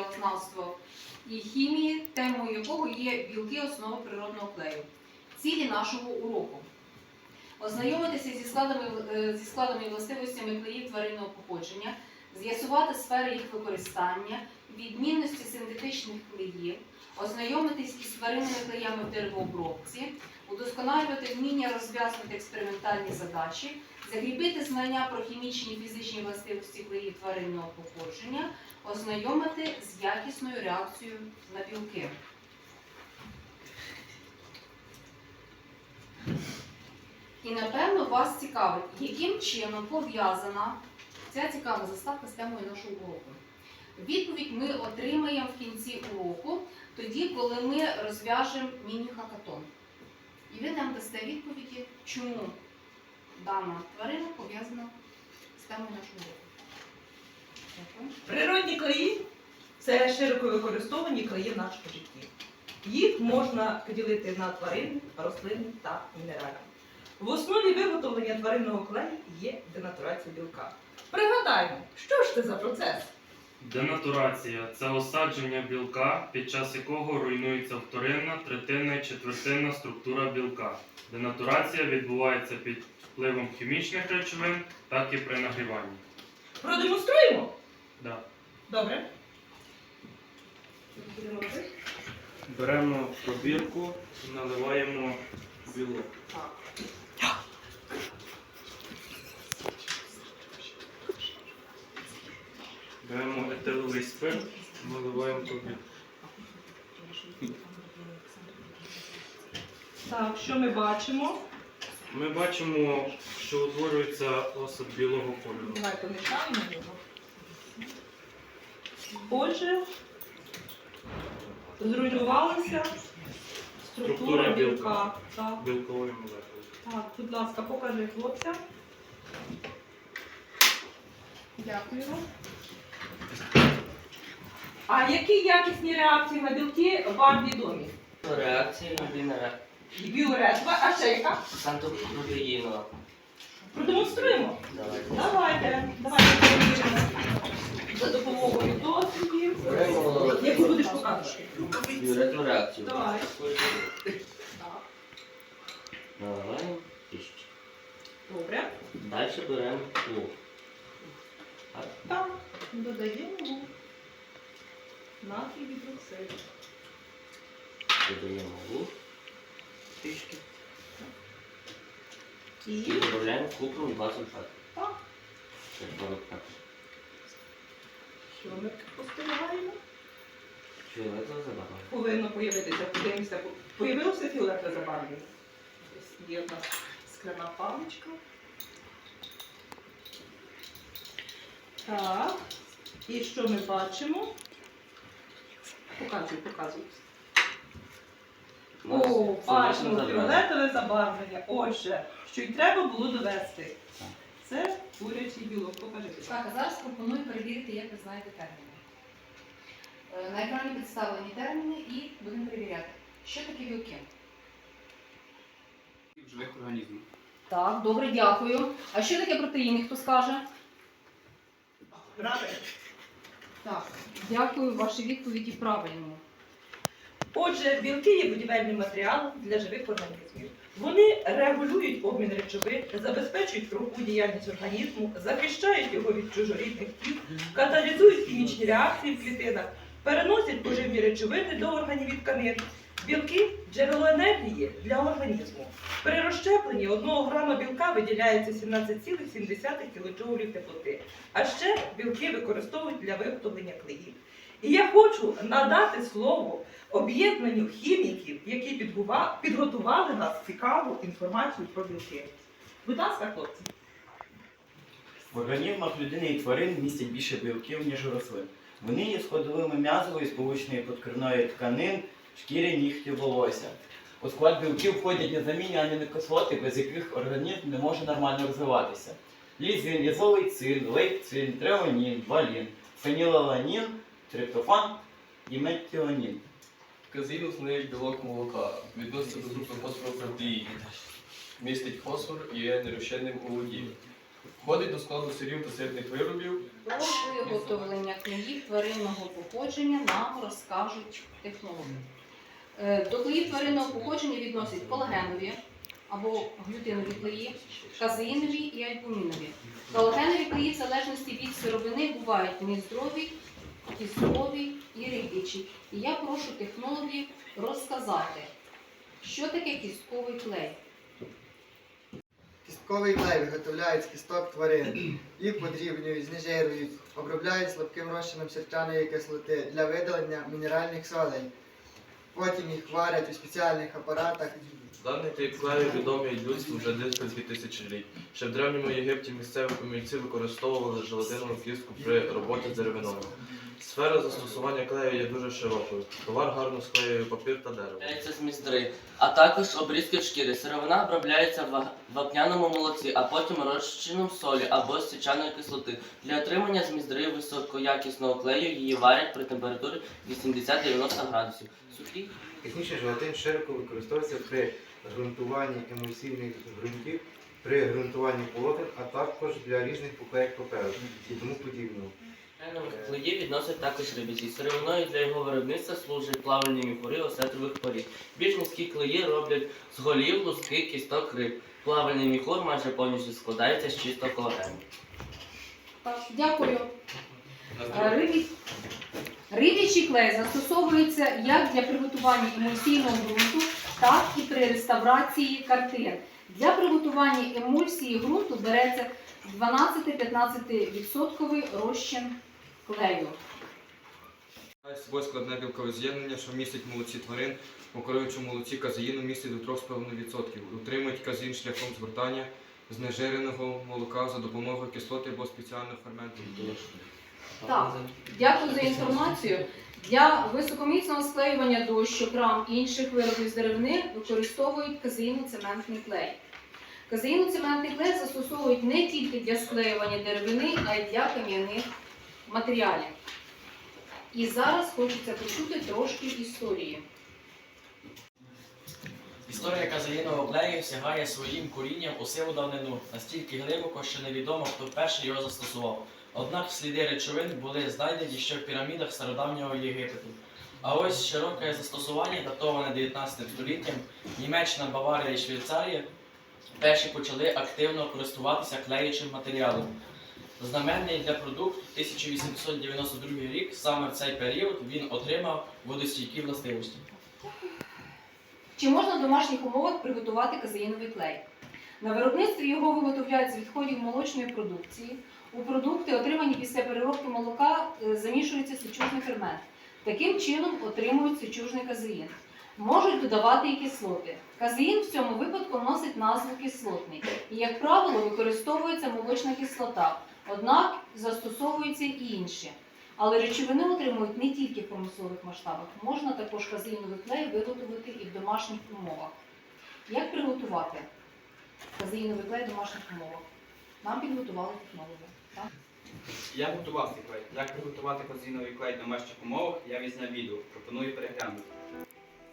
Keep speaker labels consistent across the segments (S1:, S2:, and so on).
S1: уроці і хімії, темою якого є білки основи природного клею. Цілі нашого уроку. Ознайомитися зі складами, е, зі складами і властивостями клеїв тваринного походження, з'ясувати сфери їх використання, відмінності синтетичних клеїв, ознайомитись із тваринними клеями в деревообробці, удосконалювати вміння розв'язувати експериментальні задачі, закріпити знання про хімічні і фізичні властивості клеїв тваринного походження, ознайомити з якісною реакцією на білки. І напевно вас цікавить, яким чином пов'язана ця цікава заставка з темою нашого уроку. Відповідь ми отримаємо в кінці уроку, тоді, коли ми розв'яжемо міні-хакатон. І ви нам дасте відповіді, чому дана тварина пов'язана з темою нашого. Дякую.
S2: Природні клеї це широко використовані клеї в нашому житті. Їх можна поділити на тваринні, рослинні та мінеральні. В основі виготовлення тваринного клею є денатурація білка. Пригадаємо, що ж це за процес?
S3: Денатурація це осадження білка, під час якого руйнується вторинна, третинна і четвертинна структура білка. Денатурація відбувається під впливом хімічних речовин, так і при нагріванні.
S2: Продемонструємо?
S3: Да.
S2: Добре.
S3: Беремо пробірку, наливаємо білок.
S2: Так.
S3: Беремо етиловий спирт, наливаємо пробірку.
S2: Так, що ми бачимо?
S3: Ми бачимо, що утворюється осад білого кольору.
S2: Давай помішаємо його. Отже, зруйнувалася структура
S3: Структура білка.
S2: білка. Так,
S3: Білкової молекули.
S2: так, будь ласка, покажи хлопцям. Дякую. А які якісні реакції на білки вам відомі?
S4: Реакції на бінера
S2: Біоретва, а ще яка?
S4: сантопротеїнова.
S2: Продемонструємо.
S4: Давайте.
S2: Давайте, давайте перевіримо за допомогою дослідів.
S4: Беремо
S2: Як ти будеш показувати?
S4: біоретну реакцію.
S2: Давай. Так.
S4: Наливаємо тисячу.
S2: Добре.
S4: Далі беремо лук.
S2: Так, додаємо натрій гідроксид.
S4: Додаємо лук. Трішки.
S2: І
S4: додаємо купрум 2 сульфат.
S2: так,
S4: Це 45.
S2: що ми спостерігаємо?
S4: Фіолетова забава.
S2: Повинно появитися, подивимося, появилося фіолетове забарвлення. Ось є в нас скляна паличка. Так. І що ми бачимо? Показуй, показуй. О, бачимо фіолетове забарвлення. Отже, що й треба було довести. Це курячий білок. Покажи.
S1: Так, а зараз пропоную перевірити, як ви знаєте терміни. Е, На екрані представлені терміни і будемо перевіряти, що таке білки.
S5: живих організмів.
S1: Так, добре, дякую. А що таке протеїни, хто скаже? Так, дякую, ваші відповіді правильні.
S2: Отже, білки є будівельним матеріалом для живих організмів. Вони регулюють обмін речовин, забезпечують руху діяльність організму, захищають його від чужорідних тіл, каталізують хімічні реакції в клітинах, переносять поживні речовини до органів і тканин. Білки джерело енергії для організму. При розщепленні 1 грама білка виділяється 17,7 кілоджоулів теплоти. А ще білки використовують для виготовлення клеїв. І я хочу надати слово об'єднанню хіміків, які підготували нас цікаву інформацію про білки. Будь ласка, хлопці.
S6: В організмах людини і тварин містять більше білків, ніж у рослин. Вони є сходовими м'язової сполучної подкорної тканин, шкіри, нігтів, волосся. У склад білків входять незамінні амінокислоти, без яких організм не може нормально розвиватися. Лізин, цин, лейпцин, треонін, валін, фенілаланін, триптофан і метіонін.
S5: Казин основний білок молока. Відноситься до групи фосфопротеїнів. Містить фосфор і є нерозчинним у воді. Входить до складу сирів та сирних виробів.
S1: Про виготовлення клеїв тваринного походження нам розкажуть технологи. Е, До клеїв тваринного походження відносять колагенові або глютинові клеї, казеїнові і альбумінові. Колагенові клеї в залежності від сировини бувають гніздрові, кісткові і рибічі. І я прошу технологів розказати, що таке кістковий клей.
S7: Кістковий клей виготовляють з кісток тварин. Їх подрібнюють, знежирують, обробляють слабким розчином сірчаної кислоти для видалення мінеральних солей. Потім їх варять у спеціальних апаратах.
S8: Даний тип клею відомий людству вже близько 2000 літ. Ще в древньому Єгипті місцеві помільці використовували желатинову кістку при роботі з деревиною. Сфера застосування клею є дуже широкою. Товар гарно склеює папір та дерево.
S9: Обробляється з міздри, а також обрізки шкіри. Сировина обробляється в вапняному молоці, а потім розчином солі або січаної кислоти. Для отримання з міздри високоякісного клею її варять при температурі 80-90 градусів. Сухий
S10: Технічний желатин широко використовується при ґрунтуванні емульсивних ґрунтів, при ґрунтуванні полотен, а також для різних поклеїк паперу і тому подібного.
S9: Клеї відносять також рибізі. Сировиною для його виробництва служать плавальні міхури осетрових порід. Більш низькі клеї роблять з голів, луски, кісток риб. Плавальний міхур майже повністю складається з чистого колагену.
S1: Дякую. Е, Рибі- Рибічий клей застосовується як для приготування емульсійного ґрунту, так і при реставрації картин. Для приготування емульсії ґрунту береться 12-15% розчин клею.
S5: Собою складне білкове з'єднання, що містить молоці тварин. У коров'ячому молоці казеїну містить до 3,5%. Утримують казеїн шляхом згортання знежиреного молока за допомогою кислоти або спеціального ферменту.
S1: Так. Дякую за інформацію. Для високоміцного склеювання дощок, рам і інших виробів з деревини використовують казеїно-цементний клей. Казеїно-цементний клей застосовують не тільки для склеювання деревини, а й для кам'яних матеріалів. І зараз хочеться почути трошки історії.
S11: Історія казеїнового клею сягає своїм корінням у силу давнину, настільки глибоко, що невідомо, хто перший його застосував. Однак сліди речовин були знайдені ще в пірамідах стародавнього Єгипту. А ось широке застосування, датоване 19 століттям, Німеччина, Баварія і Швейцарія перші почали активно користуватися клеючим матеріалом. Знаменний для продукту 1892 рік, саме в цей період він отримав водостійкі властивості.
S1: Чи можна в домашніх умовах приготувати казеїновий клей? На виробництві його виготовляють з відходів молочної продукції. У продукти, отримані після переробки молока, е, замішується сечужний фермент. Таким чином отримують сечужний казеїн. Можуть додавати і кислоти. Казеїн в цьому випадку носить назву кислотний і, як правило, використовується молочна кислота, однак застосовуються і інші. Але речовини отримують не тільки в промислових масштабах. Можна також казеїновий клей виготовити і в домашніх умовах. Як приготувати казеїновий клей в домашніх умовах? Нам підготували технологи. Так?
S12: Я готував цей клей. Як приготувати козиновий клей в домашніх умовах, я відзняв відео. Пропоную переглянути.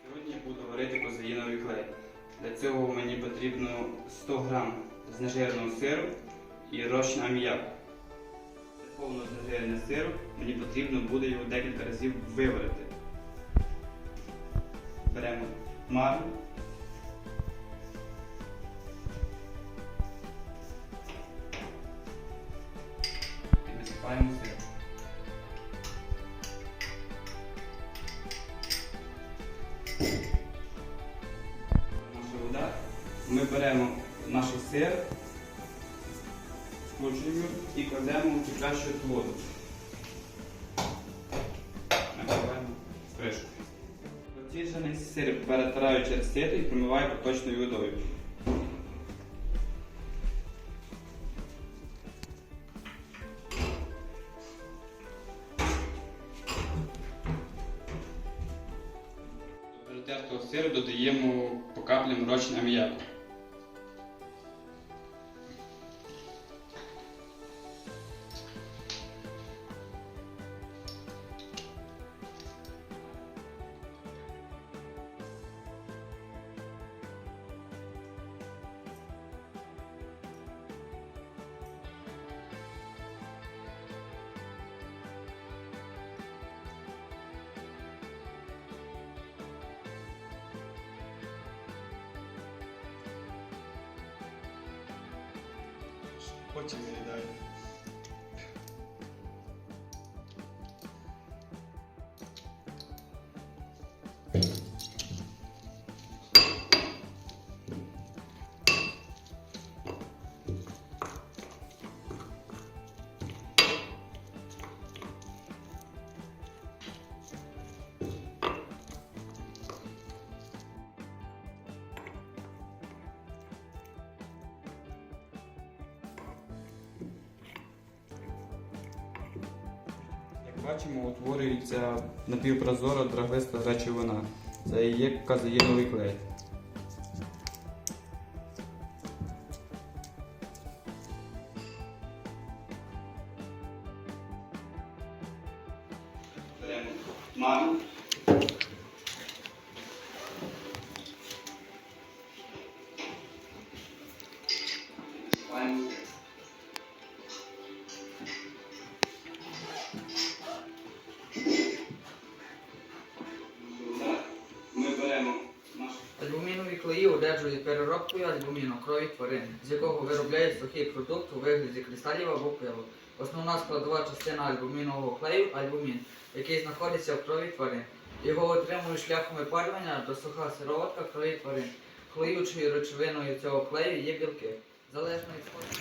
S12: Сьогодні буду варити козаїновий клей. Для цього мені потрібно 100 грам знежиреного сиру і розчин аміаку. Для повного сир, мені потрібно буде його декілька разів виварити. Беремо мару. І висипаємо сир. Скручуємо і кладемо у кипящу воду. Накриваємо кришку. Проціджений сир перетираю через сито і промиваю проточною водою. Очі заїдають. Бачимо, утворюється напівпрозора трависта речовина. Це є казеїновий клей.
S13: Клеї переробкою альбуміну крові тварин, з якого виробляють сухий продукт у вигляді кристалів або пилу. Основна складова частина альбумінового клею альбумін, який знаходиться в крові тварин. Його отримують шляхом випалювання до суха сироватка крові тварин. Клеючою речовиною цього клею є білки. Залежно від.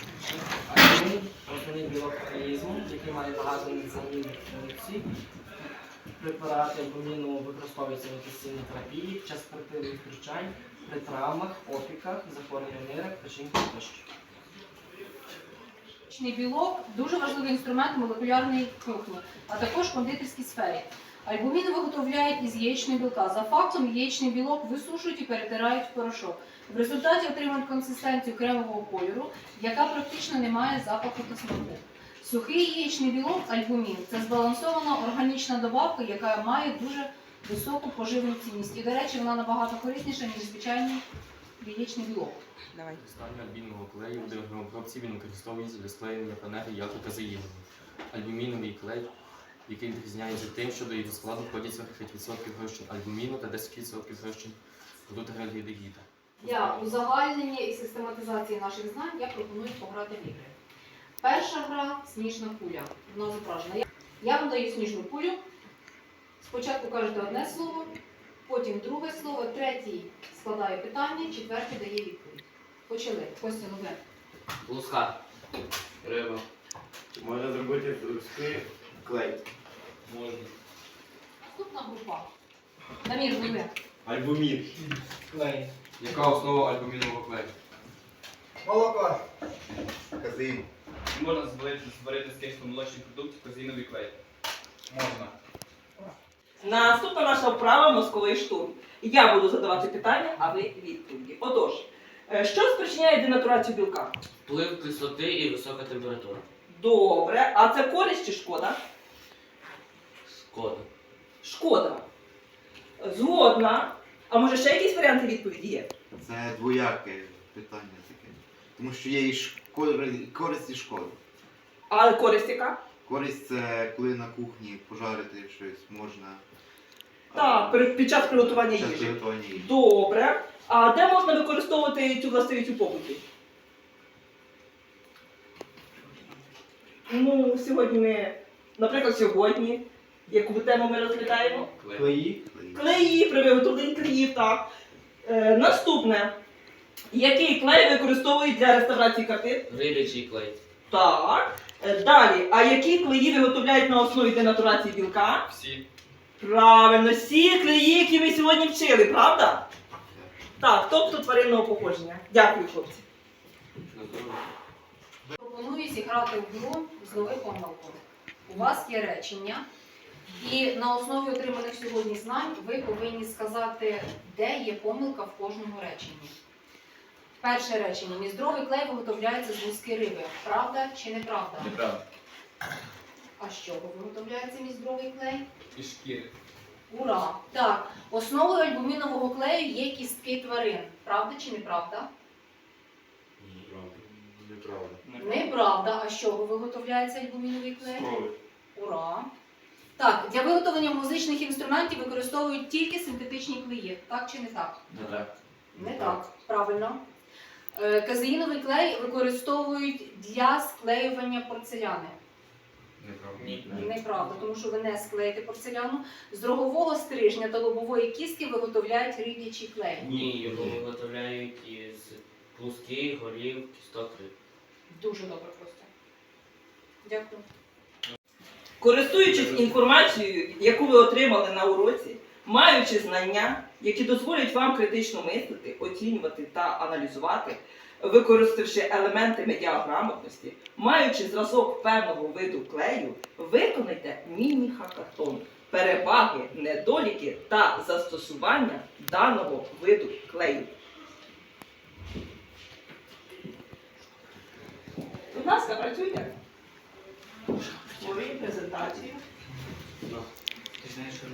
S11: Альбумін – основний білок організму, який має багато незамінних функцій. Препарати альбуміну використовуються в інтенсивній терапії під час оперативних втручань, при травмах, опіках, захворюваннях нирок, печінки тощо.
S1: Яєчний білок дуже важливий інструмент молекулярної кухні, а також кондитерській сфері. Альбумін виготовляють із яєчного білка. За фактом яєчний білок висушують і перетирають в порошок. В результаті отримують консистенцію кремового кольору, яка практично не має запаху та смаку. Сухий яєчний білок альбумін це збалансована органічна добавка, яка має дуже високу поживну цінність. І, до речі, вона набагато корисніша, ніж звичайний яєчний білок.
S14: Стання альбінного клею в деревообробці він використовується для склеювання фанери як і казеїновий. Альбуміновий клей, який відрізняється тим, що до його складу входять 45% розчин альбуміну та 10% розчин глутаральгідегіда.
S1: Для узагальнення і систематизації наших знань я пропоную пограти в ігри. Перша гра сніжна куля. Вона зображена. Я- Я вам даю сніжну кулю. Спочатку кажете одне слово, потім друге слово, третій складає питання, четвертий дає відповідь. Почали. Костя, ну ви.
S9: Луска.
S8: риба.
S6: Можна зробити русський клей.
S8: Можна.
S1: Наступна група. Дамір, ну ви.
S6: Альбумін.
S11: Клей.
S5: Яка основа альбумінового клею?
S7: Молоко.
S10: Казеїн.
S12: Можна зварити, з кисломолочних продуктів казеїновий клей. Можна.
S2: Наступна наша вправа мозковий штурм. Я буду задавати питання, а ви відповіді. Отож, е, що спричиняє денатурацію білка?
S9: Вплив кислоти і висока температура.
S2: Добре, а це користь чи шкода?
S9: Шкода.
S2: Шкода. Згодна. А може ще якісь варіанти відповіді є?
S10: Це двояке питання таке. Тому що є і шкода- користь і шкода.
S2: А користь яка?
S10: Користь це коли на кухні пожарити щось можна.
S2: Так, при- під час приготування їжі.
S10: приготування їжі.
S2: Добре. А де можна використовувати цю властивість у побуті? Ну, сьогодні ми, наприклад, сьогодні, яку тему ми розглядаємо?
S6: Клеї.
S2: Клеї, при виготовленні клеїв, так. Е, наступне. Який клей використовують для реставрації картин?
S9: Рибячий клей.
S2: Так. Е, далі. А які клеї виготовляють на основі денатурації білка?
S12: Всі.
S2: Правильно, всі клеї, які ви сьогодні вчили, правда? Так, тобто тваринного походження. Дякую, хлопці.
S1: Пропоную зіграти в гру з нових помилкою. У вас є речення, і на основі отриманих сьогодні знань ви повинні сказати, де є помилка в кожному реченні. Перше речення. Міздровий клей виготовляється з луски риби. Правда чи неправда?
S12: Неправда.
S1: А з чого виготовляється міздровий клей?
S12: І шкіри.
S1: Ура! Так, основою альбумінового клею є кістки тварин. Правда чи неправда?
S10: Неправда.
S1: Неправда. А з чого виготовляється альбуміновий клей?
S12: Крови.
S1: Ура! Так, для виготовлення музичних інструментів використовують тільки синтетичні клеї. Так чи не так?
S12: Не так.
S1: Не так. Правильно. Е, Казеїновий клей використовують для склеювання порцеляни.
S14: Ні.
S1: Неправда, тому що ви не склеїте порцеляну. З дрогового стрижня та лобової кістки виготовляють риб'ячий клей.
S9: Ні, його виготовляють із плоских, голів, кісток риб.
S1: Дуже добре просто. Дякую.
S2: Користуючись інформацією, яку ви отримали на уроці, маючи знання, які дозволять вам критично мислити, оцінювати та аналізувати, використавши елементи медіаграмотності, маючи зразок певного виду клею, виконайте міні-хакатон, переваги, недоліки та застосування даного виду клею. Будь ласка, працюйте. Створюємо презентацію.
S12: Ти знаєш, що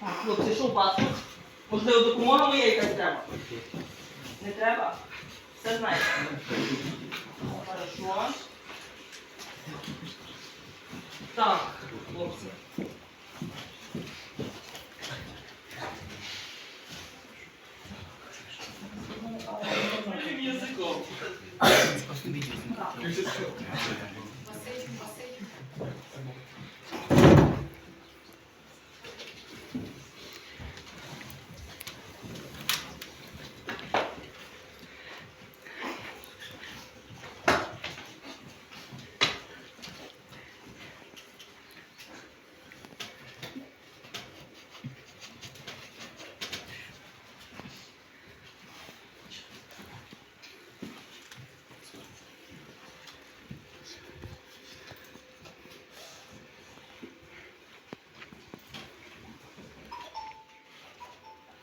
S2: Так, хлопці, що у вас тут? Можливо, допомога моя якась треба? Не треба? Все знаєте. Хорошо. Так, хлопці.
S9: Язиком.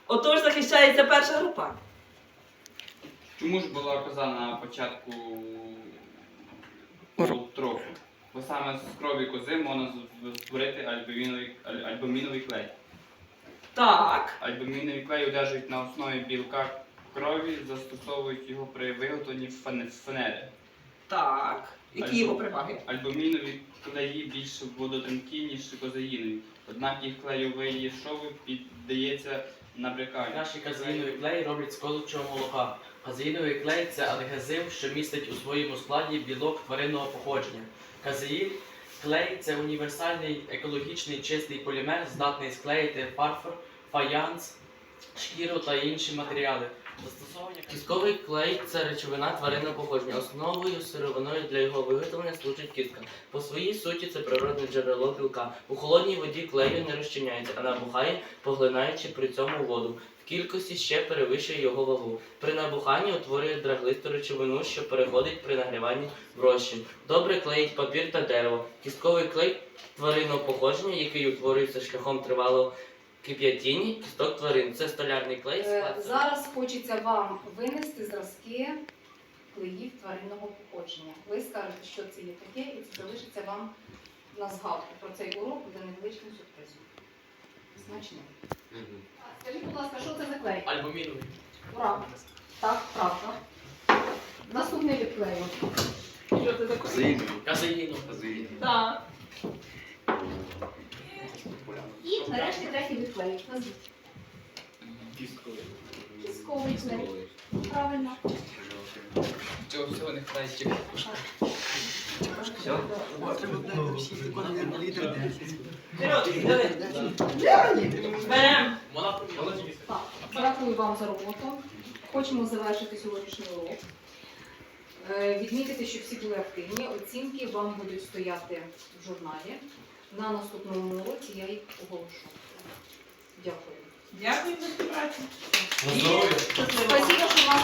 S2: Отож захищається перша група.
S12: Чому ж була коза на початку трофу? Бо саме з крові кози можна створити альбуміновий, аль- альбуміновий клей.
S2: Так.
S12: Альбуміновий клей одержують на основі білка крові, застосовують його при виготовленні фане- фанери.
S2: Так. Які його переваги?
S12: Альбумінові клеї більш водотонкі, ніж козаїнові. Однак їх клейовий шови піддається набряканню.
S11: Наші казеїнові клеї роблять з колючого молока. Казеїновий клей це адгезив, що містить у своєму складі білок тваринного походження. Казеїн клей це універсальний екологічний чистий полімер, здатний склеїти фарфор, фаянс, шкіру та інші матеріали.
S9: Кістковий клей це речовина тваринного походження. Основою сировиною для його виготовлення служить кістка. По своїй суті це природне джерело білка. У холодній воді клею не розчиняється, а набухає, поглинаючи при цьому воду. В кількості ще перевищує його вагу. При набуханні утворює драглисту речовину, що переходить при нагріванні в розчин. Добре клеїть папір та дерево. Кістковий клей тваринного походження, який утворюється шляхом тривалого кип'ятіння кісток тварин. Це столярний клей.
S1: Е,
S9: склад-
S1: Зараз хочеться вам винести зразки клеїв тваринного походження. Ви скажете, що це є таке, і це залишиться вам на згадку про цей урок буде невеличким сюрпризом. Смачно. Скажіть, будь ласка, що це за клей?
S11: альбуміновий.
S1: Ура! Так, правда. Наступний від клею.
S2: Що це за клей?
S11: Казеїновий.
S2: Так.
S1: Нарешті третій від клею. Назвіть. Кістковий клей. Правильно.
S12: Цього всього не.
S2: Берем.
S1: Так, дякую вам за роботу. Хочемо завершити сьогоднішній урок. Е, Відмітити, що всі були активні. Оцінки вам будуть стояти в журналі на наступному уроці я їх оголошу. Дякую.
S2: Дякую за співпрацю.
S3: На здоров'я.
S1: Спасибо, що вас.